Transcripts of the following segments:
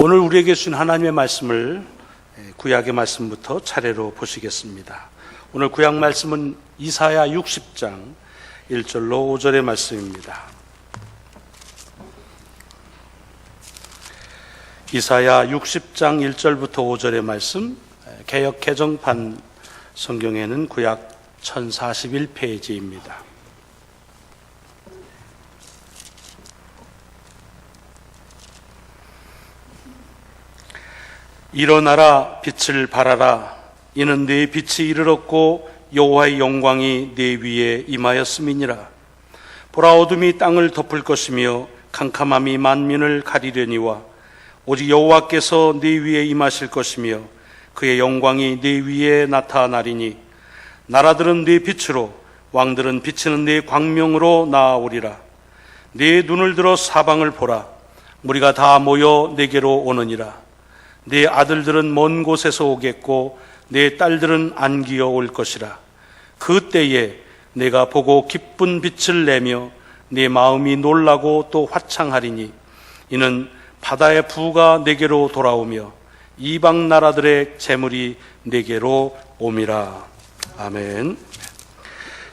오늘 우리에게 주신 하나님의 말씀을 구약의 말씀부터 차례로 보시겠습니다. 오늘 구약 말씀은 이사야 60장 1절로 5절의 말씀입니다. 이사야 60장 1절부터 5절의 말씀, 개역 개정판 성경에는 구약 1041페이지입니다. 일어나라 빛을 발하라. 이는 네 빛이 이르렀고 여호와의 영광이 네 위에 임하였음이니라. 보라 어둠이 땅을 덮을 것이며 캄캄함이 만민을 가리려니와 오직 여호와께서 네 위에 임하실 것이며 그의 영광이 네 위에 나타나리니 나라들은 네 빛으로 왕들은 비치는 네 광명으로 나아오리라. 네 눈을 들어 사방을 보라. 무리가 다 모여 내게로 오느니라 네 아들들은 먼 곳에서 오겠고 네 딸들은 안기어 올 것이라. 그 때에 내가 보고 기쁜 빛을 내며 네 마음이 놀라고 또 화창하리니 이는 바다의 부가 내게로 돌아오며 이방 나라들의 재물이 내게로 옴이라. 아멘.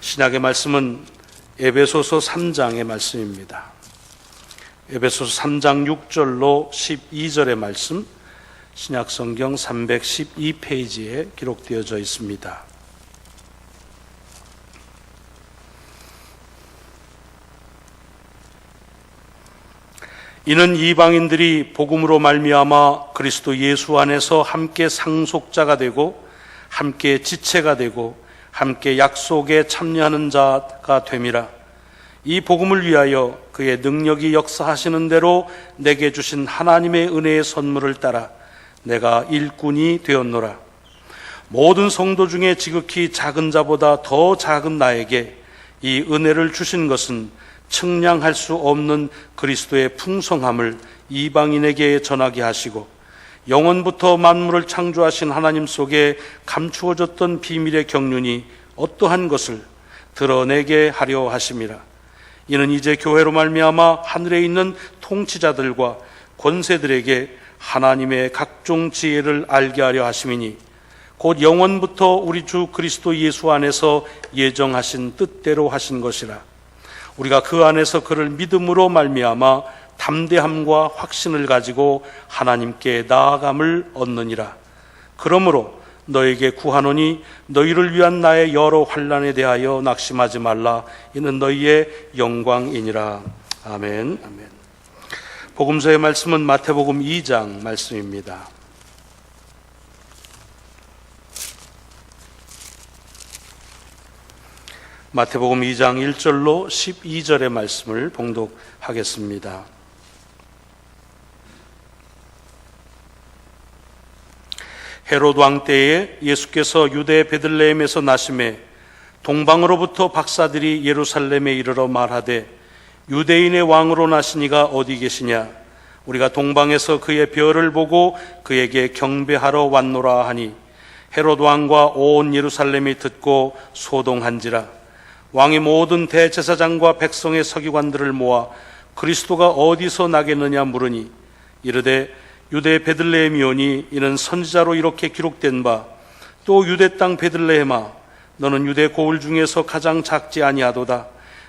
신약의 말씀은 에베소서 3장의 말씀입니다. 에베소서 3장 6절로 12절의 말씀 신약 성경 312페이지에 기록되어져 있습니다. 이는 이방인들이 복음으로 말미암아 그리스도 예수 안에서 함께 상속자가 되고 함께 지체가 되고 함께 약속에 참여하는 자가 됨이라. 이 복음을 위하여 그의 능력이 역사하시는 대로 내게 주신 하나님의 은혜의 선물을 따라 내가 일꾼이 되었노라. 모든 성도 중에 지극히 작은 자보다 더 작은 나에게 이 은혜를 주신 것은 측량할 수 없는 그리스도의 풍성함을 이방인에게 전하게 하시고 영원부터 만물을 창조하신 하나님 속에 감추어졌던 비밀의 경륜이 어떠한 것을 드러내게 하려 하심이라. 이는 이제 교회로 말미암아 하늘에 있는 통치자들과 권세들에게 하나님의 각종 지혜를 알게 하려 하심이니 곧 영원부터 우리 주 그리스도 예수 안에서 예정하신 뜻대로 하신 것이라. 우리가 그 안에서 그를 믿음으로 말미암아 담대함과 확신을 가지고 하나님께 나아감을 얻느니라. 그러므로 너에게 구하노니 너희를 위한 나의 여러 환란에 대하여 낙심하지 말라. 이는 너희의 영광이니라. 아멘. 아멘 복음서의 말씀은 마태복음 2장 말씀입니다. 마태복음 2장 1절로 12절의 말씀을 봉독하겠습니다. 헤롯 왕 때에 예수께서 유대 베들레헴에서 나심에 동방으로부터 박사들이 예루살렘에 이르러 말하되 유대인의 왕으로 나시니가 어디 계시냐? 우리가 동방에서 그의 별을 보고 그에게 경배하러 왔노라 하니 헤롯 왕과 온 예루살렘이 듣고 소동한지라 왕이 모든 대제사장과 백성의 서기관들을 모아 그리스도가 어디서 나겠느냐 물으니 이르되 유대 베들레헴이오니 이는 선지자로 이렇게 기록된 바 또 유대 땅 베들레헴아 너는 유대 고을 중에서 가장 작지 아니하도다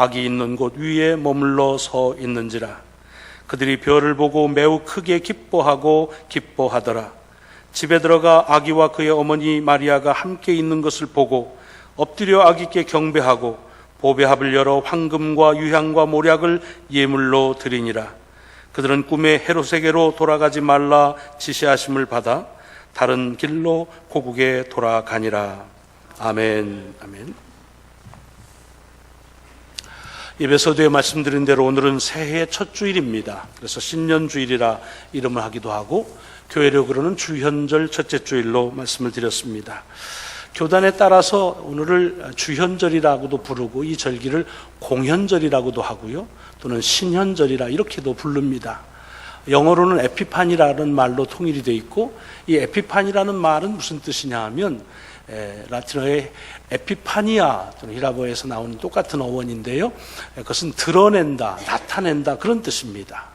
악이 있는 곳 위에 머물러 서 있는지라. 그들이 별을 보고 매우 크게 기뻐하고 기뻐하더라. 집에 들어가 아기와 그의 어머니 마리아가 함께 있는 것을 보고 엎드려 아기께 경배하고 보배합을 열어 황금과 유향과 모략을 예물로 드리니라. 그들은 꿈에 헤롯에게로 돌아가지 말라 지시하심을 받아 다른 길로 고국에 돌아가니라. 아멘. 아멘 예배서도에 말씀드린 대로 오늘은 새해 첫 주일입니다. 그래서 신년 주일이라 이름을 하기도 하고 교회력으로는 주현절 첫째 주일로 말씀을 드렸습니다. 교단에 따라서 오늘을 주현절이라고도 부르고 이 절기를 공현절이라고도 하고요. 또는 신현절이라 이렇게도 부릅니다. 영어로는 에피판이라는 말로 통일이 되어 있고 이 에피판이라는 말은 무슨 뜻이냐 하면 에, 라틴어의 에피파니아 또는 히라보에서 나오는 똑같은 어원인데요. 에, 그것은 드러낸다, 나타낸다 그런 뜻입니다.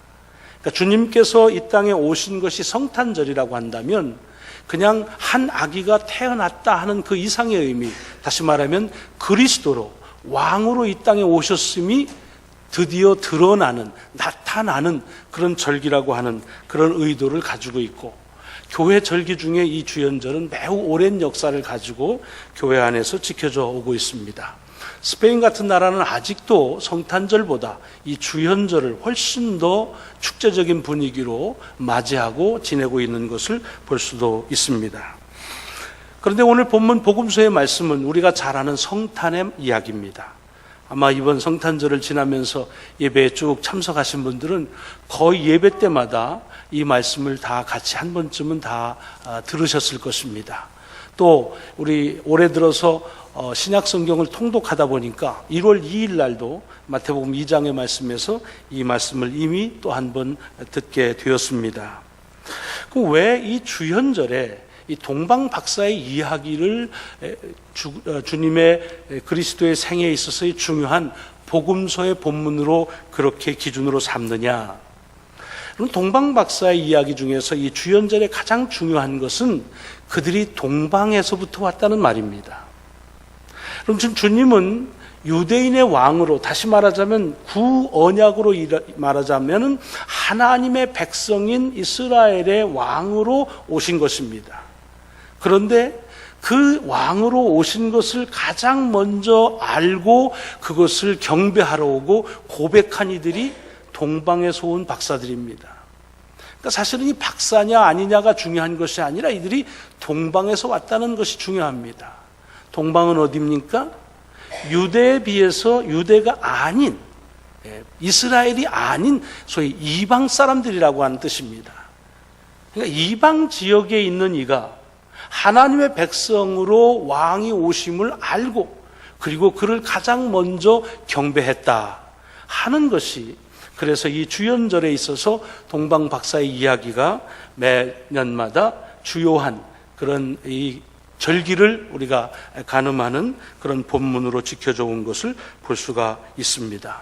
그러니까 주님께서 이 땅에 오신 것이 성탄절이라고 한다면 그냥 한 아기가 태어났다 하는 그 이상의 의미, 다시 말하면 그리스도로 왕으로 이 땅에 오셨음이 드디어 드러나는, 나타나는 그런 절기라고 하는 그런 의도를 가지고 있고, 교회 절기 중에 이 주연절은 매우 오랜 역사를 가지고 교회 안에서 지켜져 오고 있습니다. 스페인 같은 나라는 아직도 성탄절보다 이 주현절을 훨씬 더 축제적인 분위기로 맞이하고 지내고 있는 것을 볼 수도 있습니다. 그런데 오늘 본문 복음서의 말씀은 우리가 잘 아는 성탄의 이야기입니다. 아마 이번 성탄절을 지나면서 예배에 쭉 참석하신 분들은 거의 예배 때마다 이 말씀을 다 같이 한 번쯤은 다 아, 들으셨을 것입니다. 또 우리 올해 들어서 어, 신약 성경을 통독하다 보니까 1월 2일 날도 마태복음 2장의 말씀에서 이 말씀을 이미 또 한 번 듣게 되었습니다. 그왜이 주현절에 이 동방 박사의 이야기를 에, 주, 어, 주님의 그리스도의 생애에 있어서의 중요한 복음서의 본문으로 그렇게 기준으로 삼느냐? 그럼 동방 박사의 이야기 중에서 이 주연절의 가장 중요한 것은 그들이 동방에서부터 왔다는 말입니다. 그럼 지금 주님은 유대인의 왕으로 다시 말하자면 구언약으로 말하자면은 하나님의 백성인 이스라엘의 왕으로 오신 것입니다. 그런데 그 왕으로 오신 것을 가장 먼저 알고 그것을 경배하러 오고 고백한 이들이 동방에서 온 박사들입니다. 그러니까 사실은 이 박사냐 아니냐가 중요한 것이 아니라 이들이 동방에서 왔다는 것이 중요합니다. 동방은 어디입니까? 유대에 비해서 유대가 아닌 예, 이스라엘이 아닌 소위 이방 사람들이라고 하는 뜻입니다. 그러니까 이방 지역에 있는 이가 하나님의 백성으로 왕이 오심을 알고 그리고 그를 가장 먼저 경배했다 하는 것이 그래서 이 주연절에 있어서 동방 박사의 이야기가 매년마다 주요한 그런 이 절기를 우리가 가늠하는 그런 본문으로 지켜져 온 것을 볼 수가 있습니다.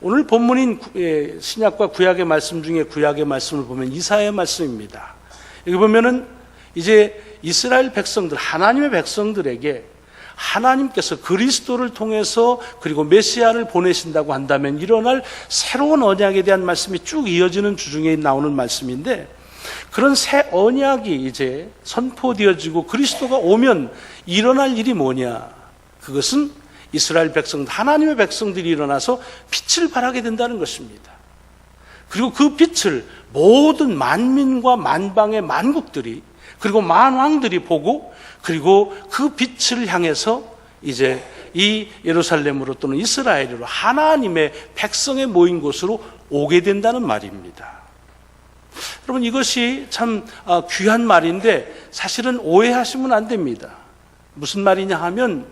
오늘 본문인 예, 신약과 구약의 말씀 중에 구약의 말씀을 보면 이사의 말씀입니다. 여기 보면은 이제 이스라엘 백성들, 하나님의 백성들에게 하나님께서 그리스도를 통해서 그리고 메시아를 보내신다고 한다면 일어날 새로운 언약에 대한 말씀이 쭉 이어지는 주중에 나오는 말씀인데 그런 새 언약이 이제 선포되어지고 그리스도가 오면 일어날 일이 뭐냐? 그것은 이스라엘 백성, 하나님의 백성들이 일어나서 빛을 발하게 된다는 것입니다. 그리고 그 빛을 모든 만민과 만방의 만국들이 그리고 만왕들이 보고 그리고 그 빛을 향해서 이제 이 예루살렘으로 또는 이스라엘으로 하나님의 백성의 모인 곳으로 오게 된다는 말입니다. 여러분 이것이 참 아, 귀한 말인데 사실은 오해하시면 안 됩니다. 무슨 말이냐 하면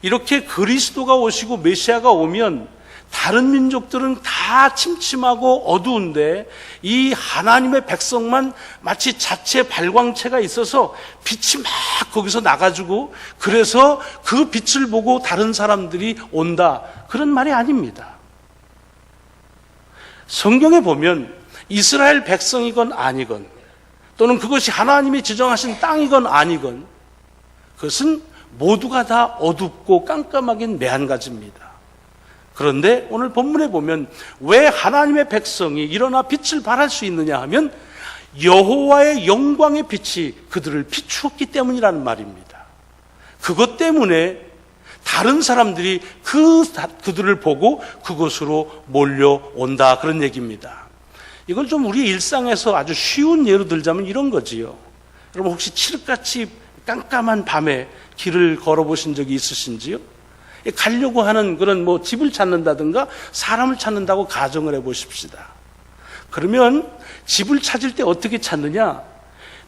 이렇게 그리스도가 오시고 메시아가 오면 다른 민족들은 다 침침하고 어두운데 이 하나님의 백성만 마치 자체 발광체가 있어서 빛이 막 거기서 나가지고 그래서 그 빛을 보고 다른 사람들이 온다. 그런 말이 아닙니다. 성경에 보면 이스라엘 백성이건 아니건 또는 그것이 하나님이 지정하신 땅이건 아니건 그것은 모두가 다 어둡고 깜깜하긴 매한가지입니다. 그런데 오늘 본문에 보면 왜 하나님의 백성이 일어나 빛을 발할 수 있느냐 하면 여호와의 영광의 빛이 그들을 비추었기 때문이라는 말입니다. 그것 때문에 다른 사람들이 그 그들을 보고 그곳으로 몰려온다 그런 얘기입니다. 이걸 좀 우리 일상에서 아주 쉬운 예로 들자면 이런 거지요. 여러분 혹시 칠흑같이 깜깜한 밤에 길을 걸어보신 적이 있으신지요? 가려고 하는 그런 뭐 집을 찾는다든가 사람을 찾는다고 가정을 해 보십시다. 그러면 집을 찾을 때 어떻게 찾느냐?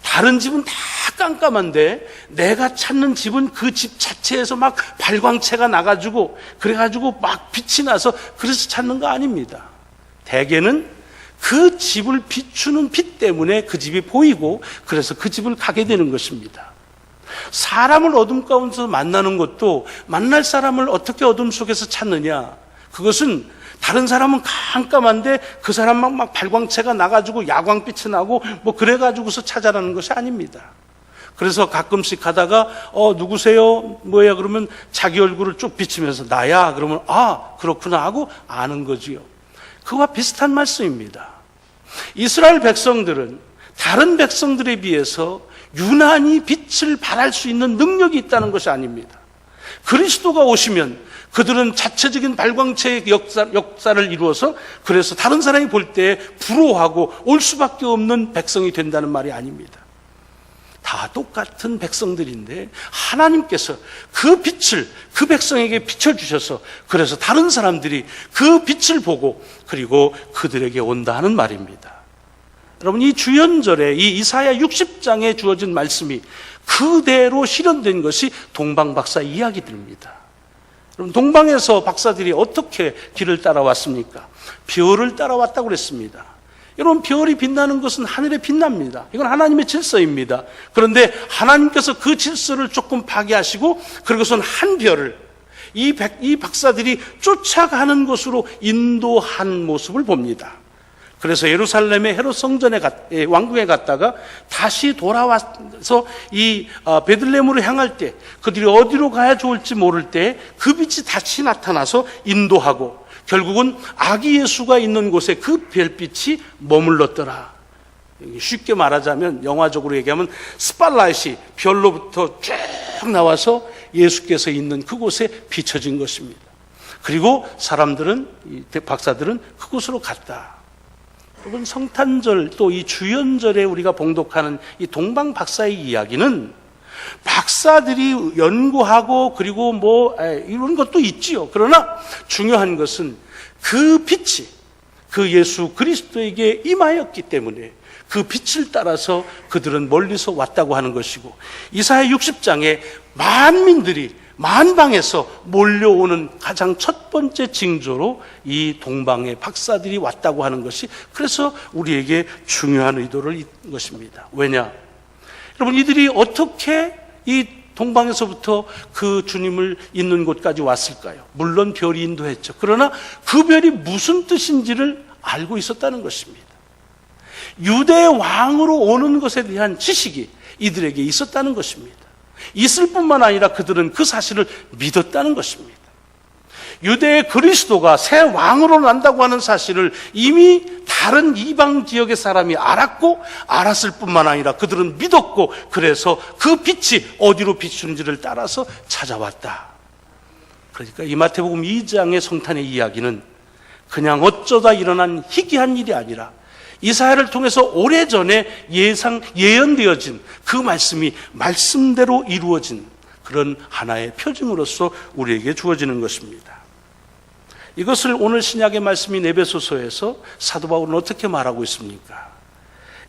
다른 집은 다 깜깜한데 내가 찾는 집은 그 집 자체에서 막 발광체가 나가지고 그래가지고 막 빛이 나서 그래서 찾는 거 아닙니다. 대개는 그 집을 비추는 빛 때문에 그 집이 보이고 그래서 그 집을 가게 되는 것입니다. 사람을 어둠 가운데서 만나는 것도 만날 사람을 어떻게 어둠 속에서 찾느냐? 그것은 다른 사람은 깜깜한데 그 사람만 막 발광체가 나가지고 야광빛이 나고 뭐 그래가지고서 찾아라는 것이 아닙니다. 그래서 가끔씩 가다가 어 누구세요? 뭐야 그러면 자기 얼굴을 쭉 비치면서 나야 그러면 아 그렇구나 하고 아는 거지요. 그와 비슷한 말씀입니다. 이스라엘 백성들은 다른 백성들에 비해서 유난히 빛을 발할 수 있는 능력이 있다는 것이 아닙니다. 그리스도가 오시면 그들은 자체적인 발광체의 역사, 역사를 이루어서 그래서 다른 사람이 볼 때 부러워하고 올 수밖에 없는 백성이 된다는 말이 아닙니다. 다 똑같은 백성들인데 하나님께서 그 빛을 그 백성에게 비춰주셔서 그래서 다른 사람들이 그 빛을 보고 그리고 그들에게 온다 하는 말입니다. 여러분 이 주연절에 이 이사야 60장에 주어진 말씀이 그대로 실현된 것이 동방 박사 이야기들입니다. 그럼 동방에서 박사들이 어떻게 길을 따라왔습니까? 별을 따라왔다고 그랬습니다. 여러분 별이 빛나는 것은 하늘에 빛납니다. 이건 하나님의 질서입니다. 그런데 하나님께서 그 질서를 조금 파괴하시고 그리고선 한 별을 이, 백, 이 박사들이 쫓아가는 것으로 인도한 모습을 봅니다. 그래서 예루살렘의 헤롯 성전에 갔, 예, 왕궁에 갔다가 다시 돌아와서 이 어, 베들레헴으로 향할 때 그들이 어디로 가야 좋을지 모를 때 그 빛이 다시 나타나서 인도하고 결국은 아기 예수가 있는 곳에 그 별빛이 머물렀더라. 쉽게 말하자면 영화적으로 얘기하면 스팔라이시 별로부터 쭉 나와서 예수께서 있는 그곳에 비춰진 것입니다. 그리고 사람들은 박사들은 그곳으로 갔다. 여러분 성탄절 또 이 주연절에 우리가 봉독하는 이 동방 박사의 이야기는 박사들이 연구하고 그리고 뭐 이런 것도 있지요. 그러나 중요한 것은 그 빛이 그 예수 그리스도에게 임하였기 때문에 그 빛을 따라서 그들은 멀리서 왔다고 하는 것이고 이사야 60장에 만민들이 만방에서 몰려오는 가장 첫 번째 징조로 이 동방의 박사들이 왔다고 하는 것이 그래서 우리에게 중요한 의도를 잇는 것입니다. 왜냐? 여러분 이들이 어떻게 이 동방에서부터 그 주님을 있는 곳까지 왔을까요? 물론 별이 인도했죠. 그러나 그 별이 무슨 뜻인지를 알고 있었다는 것입니다. 유대 왕으로 오는 것에 대한 지식이 이들에게 있었다는 것입니다. 있을 뿐만 아니라 그들은 그 사실을 믿었다는 것입니다. 유대의 그리스도가 새 왕으로 난다고 하는 사실을 이미 다른 이방 지역의 사람이 알았고 알았을 뿐만 아니라 그들은 믿었고 그래서 그 빛이 어디로 비추는지를 따라서 찾아왔다. 그러니까 이 마태복음 2장의 성탄의 이야기는 그냥 어쩌다 일어난 희귀한 일이 아니라 이사야를 통해서 오래전에 예상 예언되어진 그 말씀이 말씀대로 이루어진 그런 하나의 표징으로서 우리에게 주어지는 것입니다. 이것을 오늘 신약의 말씀인 에베소서에서 사도 바울은 어떻게 말하고 있습니까?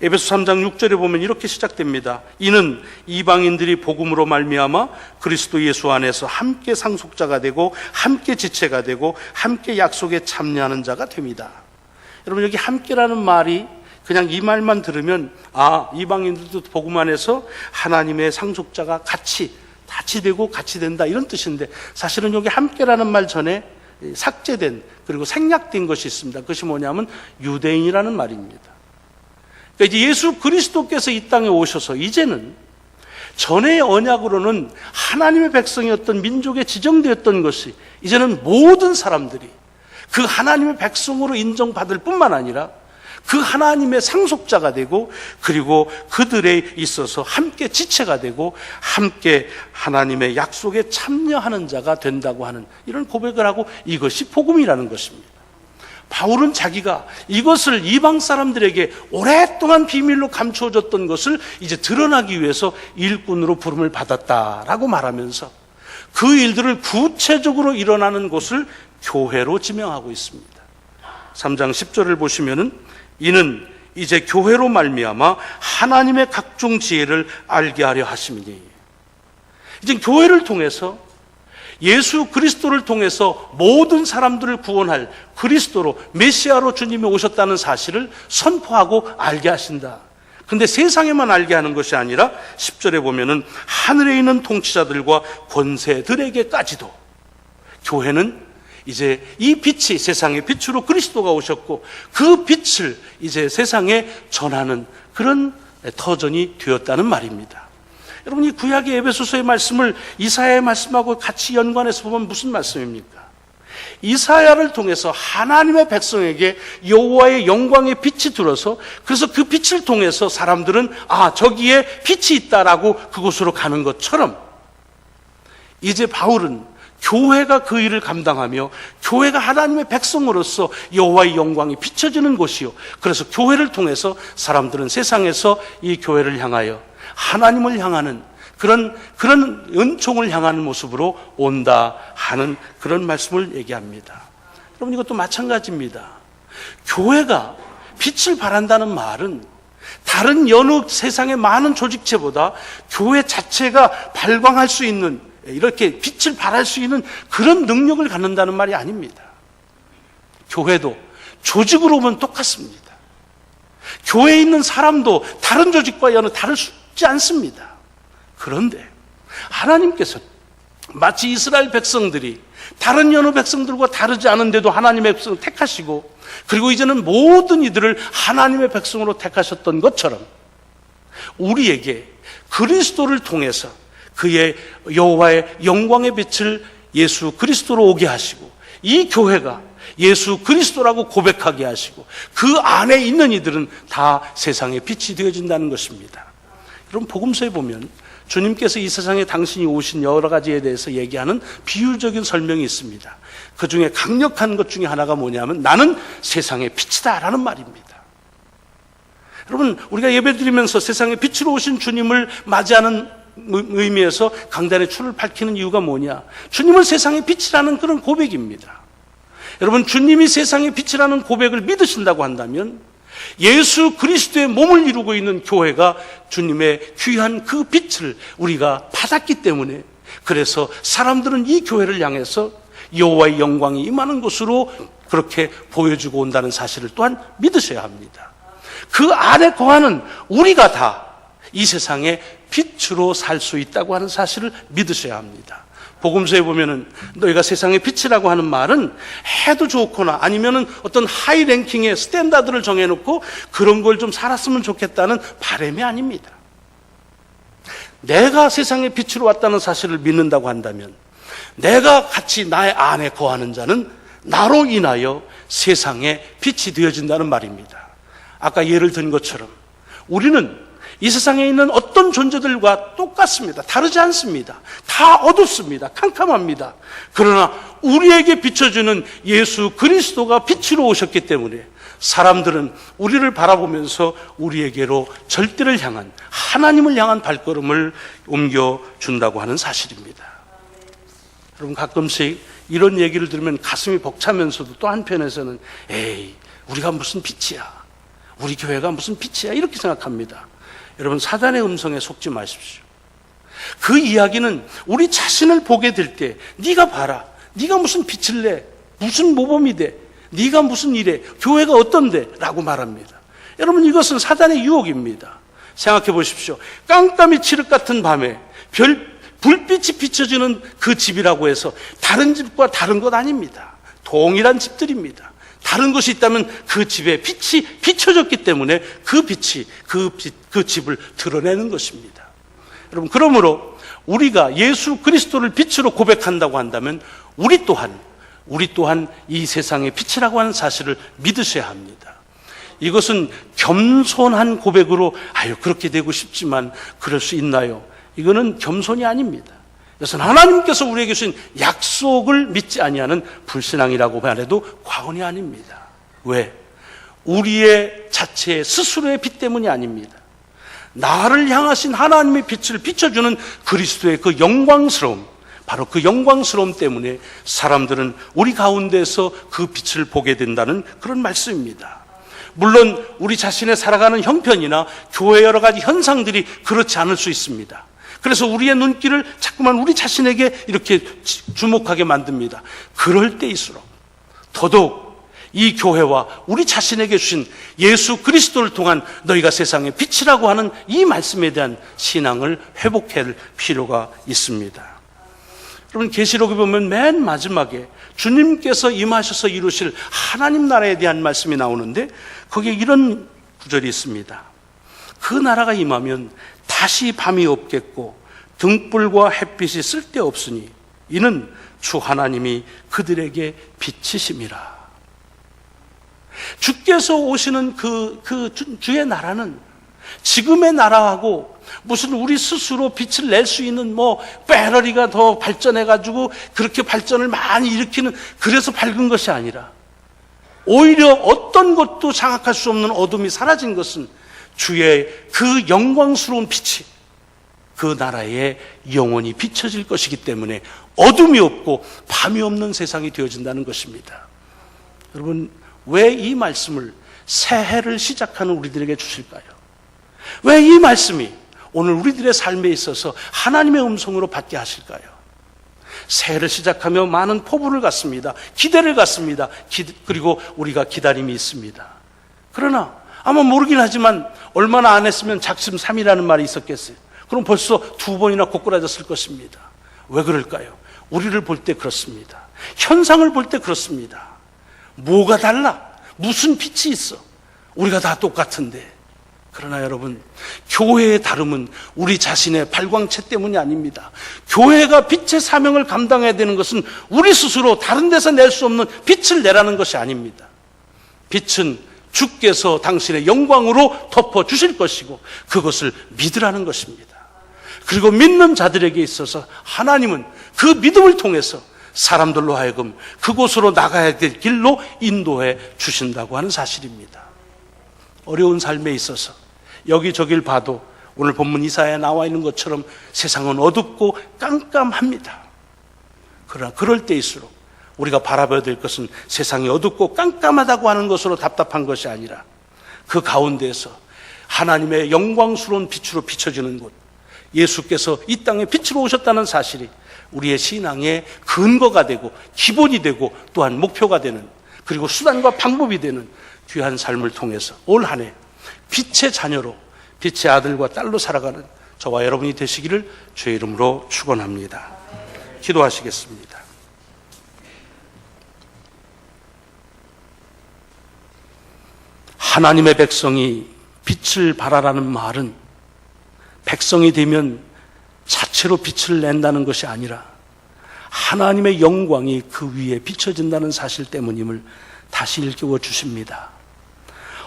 에베소 3장 6절에 보면 이렇게 시작됩니다. 이는 이방인들이 복음으로 말미암아 그리스도 예수 안에서 함께 상속자가 되고 함께 지체가 되고 함께 약속에 참여하는 자가 됩니다. 여러분 여기 함께라는 말이 그냥 이 말만 들으면 아 이방인들도 복음 안에서 하나님의 상속자가 같이 같이 되고 같이 된다 이런 뜻인데 사실은 여기 함께라는 말 전에 삭제된 그리고 생략된 것이 있습니다. 그것이 뭐냐면 유대인이라는 말입니다. 그러니까 이제 예수 그리스도께서 이 땅에 오셔서 이제는 전의 언약으로는 하나님의 백성이었던 민족에 지정되었던 것이 이제는 모든 사람들이 그 하나님의 백성으로 인정받을 뿐만 아니라 그 하나님의 상속자가 되고 그리고 그들에 있어서 함께 지체가 되고 함께 하나님의 약속에 참여하는 자가 된다고 하는 이런 고백을 하고 이것이 복음이라는 것입니다. 바울은 자기가 이것을 이방 사람들에게 오랫동안 비밀로 감추어졌던 것을 이제 드러나기 위해서 일꾼으로 부름을 받았다라고 말하면서 그 일들을 구체적으로 일어나는 곳을 교회로 지명하고 있습니다. 3장 10절을 보시면은 이는 이제 교회로 말미암아 하나님의 각종 지혜를 알게 하려 하심이니 이제 교회를 통해서 예수 그리스도를 통해서 모든 사람들을 구원할 그리스도로 메시아로 주님이 오셨다는 사실을 선포하고 알게 하신다. 근데 세상에만 알게 하는 것이 아니라 10절에 보면은 하늘에 있는 통치자들과 권세들에게까지도 교회는 이제 이 빛이 세상의 빛으로 그리스도가 오셨고 그 빛을 이제 세상에 전하는 그런 터전이 되었다는 말입니다. 여러분 이 구약의 에베소서의 말씀을 이사야의 말씀하고 같이 연관해서 보면 무슨 말씀입니까? 이사야를 통해서 하나님의 백성에게 여호와의 영광의 빛이 들어서 그래서 그 빛을 통해서 사람들은 아 저기에 빛이 있다라고 그곳으로 가는 것처럼 이제 바울은 교회가 그 일을 감당하며 교회가 하나님의 백성으로서 여호와의 영광이 비춰지는 곳이요. 그래서 교회를 통해서 사람들은 세상에서 이 교회를 향하여 하나님을 향하는 그런 그런 은총을 향하는 모습으로 온다 하는 그런 말씀을 얘기합니다. 여러분 이것도 마찬가지입니다. 교회가 빛을 발한다는 말은 다른 여느 세상의 많은 조직체보다 교회 자체가 발광할 수 있는 이렇게 빛을 발할 수 있는 그런 능력을 갖는다는 말이 아닙니다. 교회도 조직으로 보면 똑같습니다. 교회에 있는 사람도 다른 조직과 여느 다를 수 있지 않습니다. 그런데 하나님께서 마치 이스라엘 백성들이 다른 여느 백성들과 다르지 않은데도 하나님의 백성을 택하시고 그리고 이제는 모든 이들을 하나님의 백성으로 택하셨던 것처럼 우리에게 그리스도를 통해서 그의 여호와의 영광의 빛을 예수 그리스도로 오게 하시고 이 교회가 예수 그리스도라고 고백하게 하시고 그 안에 있는 이들은 다 세상의 빛이 되어진다는 것입니다. 여러분 복음서에 보면 주님께서 이 세상에 당신이 오신 여러 가지에 대해서 얘기하는 비유적인 설명이 있습니다. 그 중에 강력한 것 중에 하나가 뭐냐면 나는 세상의 빛이다라는 말입니다. 여러분 우리가 예배드리면서 세상에 빛으로 오신 주님을 맞이하는 의미에서 강단의 추를 밝히는 이유가 뭐냐? 주님은 세상의 빛이라는 그런 고백입니다. 여러분 주님이 세상의 빛이라는 고백을 믿으신다고 한다면 예수 그리스도의 몸을 이루고 있는 교회가 주님의 귀한 그 빛을 우리가 받았기 때문에 그래서 사람들은 이 교회를 향해서 여호와의 영광이 임하는 곳으로 그렇게 보여주고 온다는 사실을 또한 믿으셔야 합니다. 그 안에 거하는 우리가 다 이 세상에 빛으로 살 수 있다고 하는 사실을 믿으셔야 합니다. 복음서에 보면은 너희가 세상의 빛이라고 하는 말은 해도 좋거나 아니면은 어떤 하이 랭킹의 스탠다드를 정해놓고 그런 걸 좀 살았으면 좋겠다는 바람이 아닙니다. 내가 세상의 빛으로 왔다는 사실을 믿는다고 한다면 내가 같이 나의 안에 거하는 자는 나로 인하여 세상에 빛이 되어진다는 말입니다. 아까 예를 든 것처럼 우리는 이 세상에 있는 어떤 존재들과 똑같습니다. 다르지 않습니다. 다 어둡습니다. 캄캄합니다. 그러나 우리에게 비춰주는 예수 그리스도가 빛으로 오셨기 때문에 사람들은 우리를 바라보면서 우리에게로 절대를 향한 하나님을 향한 발걸음을 옮겨준다고 하는 사실입니다. 여러분 가끔씩 이런 얘기를 들으면 가슴이 벅차면서도 또 한편에서는 에이 우리가 무슨 빛이야 우리 교회가 무슨 빛이야 이렇게 생각합니다. 여러분 사단의 음성에 속지 마십시오. 그 이야기는 우리 자신을 보게 될 때 네가 봐라. 네가 무슨 빛을 내? 무슨 모범이 돼? 네가 무슨 일해? 교회가 어떤데? 라고 말합니다. 여러분 이것은 사단의 유혹입니다. 생각해 보십시오. 깡땀이 칠흑 같은 밤에 별 불빛이 비춰지는 그 집이라고 해서 다른 집과 다른 것 아닙니다. 동일한 집들입니다. 다른 것이 있다면 그 집에 빛이 비춰졌기 때문에 그 빛이 그, 빛, 그 집을 드러내는 것입니다. 여러분, 그러므로 우리가 예수 그리스도를 빛으로 고백한다고 한다면 우리 또한, 우리 또한 이 세상의 빛이라고 하는 사실을 믿으셔야 합니다. 이것은 겸손한 고백으로, 아유, 그렇게 되고 싶지만 그럴 수 있나요? 이거는 겸손이 아닙니다. 이것은 하나님께서 우리에게 주신 약속을 믿지 아니하는 불신앙이라고 말해도 과언이 아닙니다. 왜? 우리의 자체 스스로의 빛 때문이 아닙니다. 나를 향하신 하나님의 빛을 비춰주는 그리스도의 그 영광스러움, 바로 그 영광스러움 때문에 사람들은 우리 가운데서 그 빛을 보게 된다는 그런 말씀입니다. 물론 우리 자신의 살아가는 형편이나 교회 여러 가지 현상들이 그렇지 않을 수 있습니다. 그래서 우리의 눈길을 자꾸만 우리 자신에게 이렇게 주목하게 만듭니다. 그럴 때일수록 더더욱 이 교회와 우리 자신에게 주신 예수 그리스도를 통한 너희가 세상의 빛이라고 하는 이 말씀에 대한 신앙을 회복할 필요가 있습니다. 여러분 계시록에 보면 맨 마지막에 주님께서 임하셔서 이루실 하나님 나라에 대한 말씀이 나오는데 거기에 이런 구절이 있습니다. 그 나라가 임하면 다시 밤이 없겠고 등불과 햇빛이 쓸데없으니 이는 주 하나님이 그들에게 빛이심이라. 주께서 오시는 그, 그 주, 주의 나라는 지금의 나라하고 무슨 우리 스스로 빛을 낼 수 있는 뭐 배터리가 더 발전해가지고 그렇게 발전을 많이 일으키는 그래서 밝은 것이 아니라 오히려 어떤 것도 장악할 수 없는 어둠이 사라진 것은 주의 그 영광스러운 빛이 그 나라에 영원히 비춰질 것이기 때문에 어둠이 없고 밤이 없는 세상이 되어진다는 것입니다. 여러분, 왜 이 말씀을 새해를 시작하는 우리들에게 주실까요? 왜 이 말씀이 오늘 우리들의 삶에 있어서 하나님의 음성으로 받게 하실까요? 새해를 시작하며 많은 포부를 갖습니다. 기대를 갖습니다. 기, 그리고 우리가 기다림이 있습니다. 그러나 아마 모르긴 하지만 얼마나 안 했으면 작심 삼이라는 말이 있었겠어요. 그럼 벌써 두 번이나 고꾸라졌을 것입니다. 왜 그럴까요? 우리를 볼 때 그렇습니다. 현상을 볼 때 그렇습니다. 뭐가 달라? 무슨 빛이 있어? 우리가 다 똑같은데. 그러나 여러분, 교회의 다름은 우리 자신의 발광체 때문이 아닙니다. 교회가 빛의 사명을 감당해야 되는 것은 우리 스스로 다른 데서 낼 수 없는 빛을 내라는 것이 아닙니다. 빛은 주께서 당신의 영광으로 덮어 주실 것이고 그것을 믿으라는 것입니다. 그리고 믿는 자들에게 있어서 하나님은 그 믿음을 통해서 사람들로 하여금 그곳으로 나가야 될 길로 인도해 주신다고 하는 사실입니다. 어려운 삶에 있어서 여기저길 봐도 오늘 본문 이사에 나와 있는 것처럼 세상은 어둡고 깜깜합니다. 그러나 그럴 때일수록 우리가 바라봐야 될 것은 세상이 어둡고 깜깜하다고 하는 것으로 답답한 것이 아니라 그 가운데에서 하나님의 영광스러운 빛으로 비춰지는 곳, 예수께서 이 땅에 빛으로 오셨다는 사실이 우리의 신앙의 근거가 되고 기본이 되고 또한 목표가 되는 그리고 수단과 방법이 되는 귀한 삶을 통해서 올 한 해 빛의 자녀로 빛의 아들과 딸로 살아가는 저와 여러분이 되시기를 주의 이름으로 축원합니다. 기도하시겠습니다. 하나님의 백성이 빛을 발하라는 말은 백성이 되면 자체로 빛을 낸다는 것이 아니라 하나님의 영광이 그 위에 비춰진다는 사실 때문임을 다시 일깨워 주십니다.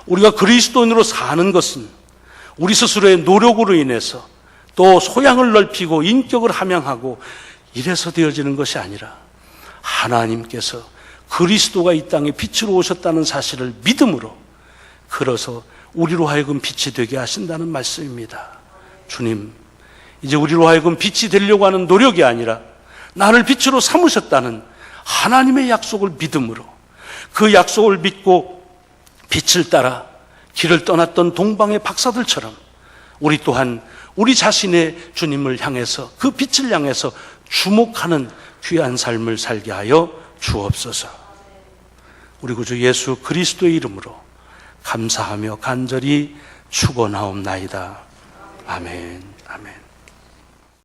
우리가 그리스도인으로 사는 것은 우리 스스로의 노력으로 인해서 또 소양을 넓히고 인격을 함양하고 이래서 되어지는 것이 아니라 하나님께서 그리스도가 이 땅에 빛으로 오셨다는 사실을 믿음으로 걸어서 우리로 하여금 빛이 되게 하신다는 말씀입니다. 주님, 이제 우리로 하여금 빛이 되려고 하는 노력이 아니라 나를 빛으로 삼으셨다는 하나님의 약속을 믿음으로 그 약속을 믿고 빛을 따라 길을 떠났던 동방의 박사들처럼 우리 또한 우리 자신의 주님을 향해서 그 빛을 향해서 주목하는 귀한 삶을 살게 하여 주옵소서. 우리 구주 예수 그리스도의 이름으로 감사하며 간절히 축원하옵나이다. 아멘. 아멘.